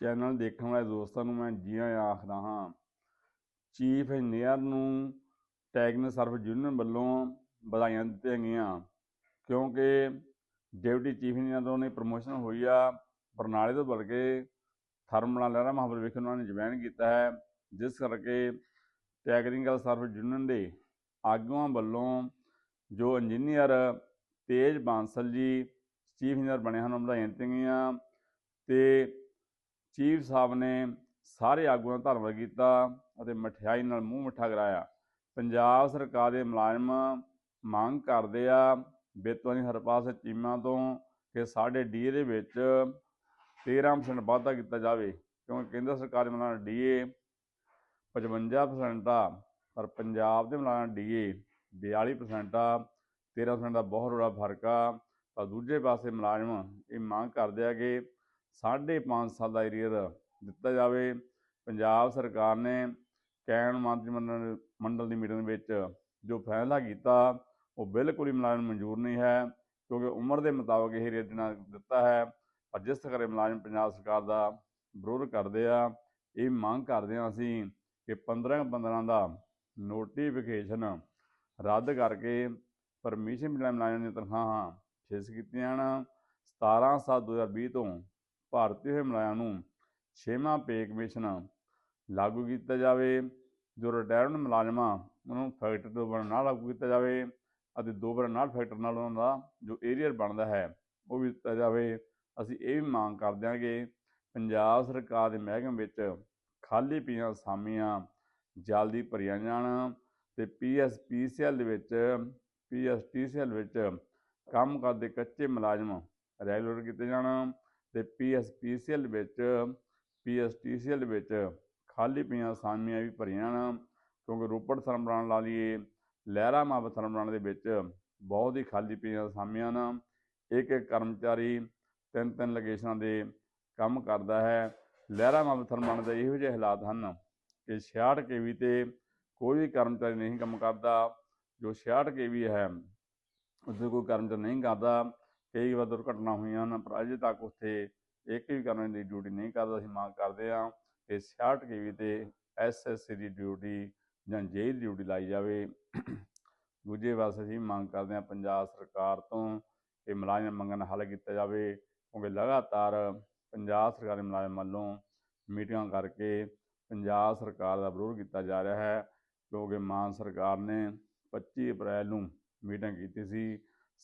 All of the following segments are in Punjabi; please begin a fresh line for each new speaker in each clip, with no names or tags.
ਚੈਨਲ ਦੇਖਣ ਵਾਲੇ ਦੋਸਤਾਂ ਨੂੰ ਮੈਂ ਜੀ ਆਇਆਂ ਆਖਦਾ ਹਾਂ, ਚੀਫ ਇੰਜੀਨੀਅਰ ਨੂੰ ਟੈਕਨੀਕਲ ਸਰਵਿਸ ਯੂਨੀਅਨ ਵੱਲੋਂ ਵਧਾਈਆਂ ਦਿੱਤੀਆਂ ਗਈਆਂ, ਕਿਉਂਕਿ ਡਿਪਟੀ ਚੀਫ ਇੰਜੀਨੀਅਰ ਨੇ ਪ੍ਰਮੋਸ਼ਨ ਹੋਈ ਆ, ਬਰਨਾਲੇ ਤੋਂ ਬਣ ਕੇ ਥਰਮਲ ਲਹਿਰਾ ਮਹਾਬਲ ਵਿਖੇ ਉਹਨਾਂ ਨੇ ਜੁਆਇਨ ਕੀਤਾ ਹੈ, ਜਿਸ ਕਰਕੇ ਟੈਕਨੀਕਲ ਸਰਵਿਸ ਯੂਨੀਅਨ ਦੇ ਆਗੂਆਂ ਵੱਲੋਂ ਜੋ ਇੰਜੀਨੀਅਰ ਤੇਜ ਬਾਂਸਲ ਜੀ, ਚੀਫ ਇੰਜੀਨੀਅਰ ਬਣੇ ਹਨ ਉਹਨਾਂ ਵਧਾਈਆਂ ਦਿੱਤੀਆਂ ਗਈਆਂ ਤੇ ਚੀਫ ਸਾਹਿਬ ਨੇ ਸਾਰੇ ਆਗੂਆਂ ਦਾ ਧੰਨਵਾਦ ਕੀਤਾ ਅਤੇ ਮਠਿਆਈ ਨਾਲ ਮੂੰਹ ਮਿੱਠਾ ਕਰਾਇਆ। ਪੰਜਾਬ ਸਰਕਾਰ ਦੇ ਮੁਲਾਜ਼ਮ ਮੰਗ ਕਰਦੇ ਆ ਬੇਤਵਾਨੀ ਹਰਪਾਲ ਚੀਮਾ ਤੋਂ ਕਿ ਸਾਡੇ ਡੀਏ ਦੇ ਵਿੱਚ 13% ਵਾਧਾ ਕੀਤਾ ਜਾਵੇ, ਕਿਉਂਕਿ ਕੇਂਦਰ ਸਰਕਾਰ ਦੇ ਮੁਲਾਜ਼ਮ ਡੀਏ 55% ਆ, ਪਰ ਪੰਜਾਬ ਦੇ ਮੁਲਾਜ਼ਮ ਡੀਏ 42% ਆ 13% ਦਾ ਬਹੁਤ ਵੱਡਾ ਫ਼ਰਕ ਆ। ਪਰ ਦੂਜੇ ਪਾਸੇ ਮੁਲਾਜ਼ਮ ਇਹ ਮੰਗ ਕਰਦੇ ਆ ਕਿ ਸਾਢੇ ਪੰਜ ਸਾਲ ਦਾ ਏਰੀਅਰ ਦਿੱਤਾ ਜਾਵੇ। ਪੰਜਾਬ ਸਰਕਾਰ ਨੇ ਕੈਨ ਮੰਤਰੀ ਮੰਡਲ ਮੰਡਲ ਦੀ ਮੀਟਿੰਗ ਵਿੱਚ ਜੋ ਫੈਸਲਾ ਕੀਤਾ, ਉਹ ਬਿਲਕੁਲ ਹੀ ਮੁਲਾਜ਼ਮ ਮਨਜ਼ੂਰ ਨਹੀਂ ਹੈ, ਕਿਉਂਕਿ ਉਮਰ ਦੇ ਮੁਤਾਬਕ ਇਹ ਰੇਟ ਦੇਣਾ ਦਿੱਤਾ ਹੈ, ਪਰ ਜਿਸ ਕਰਕੇ ਮੁਲਾਜ਼ਮ ਪੰਜਾਬ ਸਰਕਾਰ ਦਾ ਵਿਰੋਧ ਕਰਦੇ ਆ, ਇਹ ਮੰਗ ਕਰਦੇ ਆ ਅਸੀਂ ਕਿ 15 15 ਦਾ ਨੋਟੀਫਿਕੇਸ਼ਨ ਰੱਦ ਕਰਕੇ ਪਰਮਿਸ਼ਨ ਮਿਲਣ ਮੁਲਾਜ਼ਮ ਦੀਆਂ ਤਨਖਾਹਾਂ ਫਿਕਸ ਕੀਤੀਆਂ ਹਨ 17 ਸੱਤ 2020 ਤੋਂ ਭਾਰਤੀ ਹੋਏ ਮੁਲਾਜ਼ਮਾਂ ਨੂੰ ਛੇਵਾਂ ਪੇ ਕਮਿਸ਼ਨ ਲਾਗੂ ਕੀਤਾ ਜਾਵੇ, ਜੋ ਰਿਟਾਇਰਡ ਮੁਲਾਜ਼ਮਾਂ ਉਹਨਾਂ ਨੂੰ ਫੈਕਟਰੀ ਤੋਂ ਬਣ ਨਾ ਲਾਗੂ ਕੀਤਾ ਜਾਵੇ ਅਤੇ ਦੋ ਵਾਰ ਨਾਲ ਫੈਕਟਰ ਨਾਲ ਉਹਨਾਂ ਦਾ ਜੋ ਏਰੀਅਰ ਬਣਦਾ ਹੈ, ਉਹ ਵੀ ਦਿੱਤਾ ਜਾਵੇ। ਅਸੀਂ ਇਹ ਵੀ ਮੰਗ ਕਰਦੇ ਹਾਂ ਕਿ ਪੰਜਾਬ ਸਰਕਾਰ ਦੇ ਮਹਿਕਮੇ ਵਿੱਚ ਖਾਲੀ ਪਈਆਂ ਅਸਾਮੀਆਂ ਜਲਦੀ ਭਰੀਆਂ ਜਾਣ ਤੇ ਪੀਐਸਪੀਸੀਐਲ ਦੇ ਵਿੱਚ ਪੀਐਸਟੀਸੀਐਲ ਵਿੱਚ ਕੰਮ ਕਰਦੇ ਕੱਚੇ ਮੁਲਾਜ਼ਮ ਰੈਗੂਲਰ ਕੀਤੇ ਜਾਣ। ਤੇ ਪੀਐਸਪੀਸੀਐਲ ਵਿੱਚ, ਪੀਐਸਟੀਸੀਐਲ ਵਿੱਚ ਖਾਲੀ ਪਈਆਂ ਅਸਾਮੀਆਂ ਵੀ ਭਰੀਆਂ ਹਨ, ਕਿਉਂਕਿ ਰੋਪੜ ਥਰਮਲਾਂ ਲਾ ਲਈਏ, ਲਹਿਰਾ ਮਾਬ ਥਰਮਲਾਂ ਦੇ ਵਿੱਚ ਬਹੁਤ ਹੀ ਖਾਲੀ ਪਈਆਂ ਅਸਾਮੀਆਂ ਹਨ। ਇੱਕ ਇੱਕ ਕਰਮਚਾਰੀ ਤਿੰਨ ਤਿੰਨ ਲੋਕੇਸ਼ਨਾਂ ਦੇ ਕੰਮ ਕਰਦਾ ਹੈ। ਲਹਿਰਾ ਮਾਬ ਥਰਮਲਾਂ ਦੇ ਇਹੋ ਜਿਹੇ ਹਾਲਾਤ ਹਨ ਕਿ 66 ਕੇਵੀ ਤੇ ਕੋਈ ਵੀ ਕਰਮਚਾਰੀ ਨਹੀਂ ਕੰਮ ਕਰਦਾ। ਜੋ 66 ਕੇਵੀ ਹੈ ਉੱਥੇ ਕੋਈ ਕਰਮਚਾਰੀ ਨਹੀਂ ਕਰਦਾ। ਕਈ ਵਾਰ ਦੁਰਘਟਨਾ ਹੋਈਆਂ ਹਨ, ਪਰ ਅਜੇ ਤੱਕ ਉੱਥੇ ਇੱਕ ਵੀ ਕਰਨ ਦੀ ਡਿਊਟੀ ਨਹੀਂ ਕਰਦਾ ਅਸੀਂ ਮੰਗ ਕਰਦੇ ਹਾਂ ਕਿ 66 ਕੇਵੀ ਤੇ ਐਸਐਸਸੀ ਦੀ ਡਿਊਟੀ ਜਾਂ ਜੇਈ ਦੀ ਡਿਊਟੀ ਲਾਈ ਜਾਵੇ। ਦੂਜੇ ਪਾਸੇ ਅਸੀਂ ਮੰਗ ਕਰਦੇ ਹਾਂ ਪੰਜਾਬ ਸਰਕਾਰ ਤੋਂ ਕਿ ਮੁਲਾਜ਼ਮ ਮੰਗਣ ਹੱਲ ਕੀਤਾ ਜਾਵੇ, ਕਿਉਂਕਿ ਲਗਾਤਾਰ ਪੰਜਾਬ ਸਰਕਾਰੀ ਮੁਲਾਜ਼ਮ ਵੱਲੋਂ ਮੀਟਿੰਗਾਂ ਕਰਕੇ ਪੰਜਾਬ ਸਰਕਾਰ ਦਾ ਵਿਰੋਧ ਕੀਤਾ ਜਾ ਰਿਹਾ ਹੈ, ਕਿਉਂਕਿ ਮਾਨ ਸਰਕਾਰ ਨੇ 25 ਅਪ੍ਰੈਲ ਨੂੰ ਮੀਟਿੰਗ ਕੀਤੀ ਸੀ।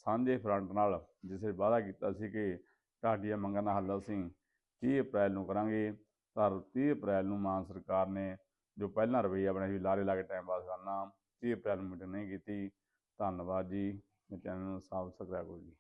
ਸਾਂਝੇ ਫਰੰਟ ਨਾਲ ਜਿਸ ਵਿੱਚ ਵਾਅਦਾ ਕੀਤਾ ਸੀ ਕਿ ਤੁਹਾਡੀਆਂ ਮੰਗਾਂ ਦਾ ਹੱਲ ਅਸੀਂ 30 ਅਪ੍ਰੈਲ ਨੂੰ ਕਰਾਂਗੇ ਪਰ 30 ਅਪ੍ਰੈਲ ਨੂੰ ਮਾਨ ਸਰਕਾਰ ਨੇ ਜੋ ਪਹਿਲਾਂ ਰਵੱਈਆ ਬਣਿਆ ਸੀ, ਲਾਰੇ ਲਾ ਕੇ ਟਾਈਮ ਪਾਸ ਕਰਨਾ 30 ਅਪ੍ਰੈਲ ਨੂੰ ਮੀਟਿੰਗ ਨਹੀਂ ਕੀਤੀ। ਧੰਨਵਾਦ ਜੀ ਮੇਰੇ ਚੈਨਲ ਨੂੰ ਸਬਸਕ੍ਰਾਈਬ ਕਰੋ ਜੀ।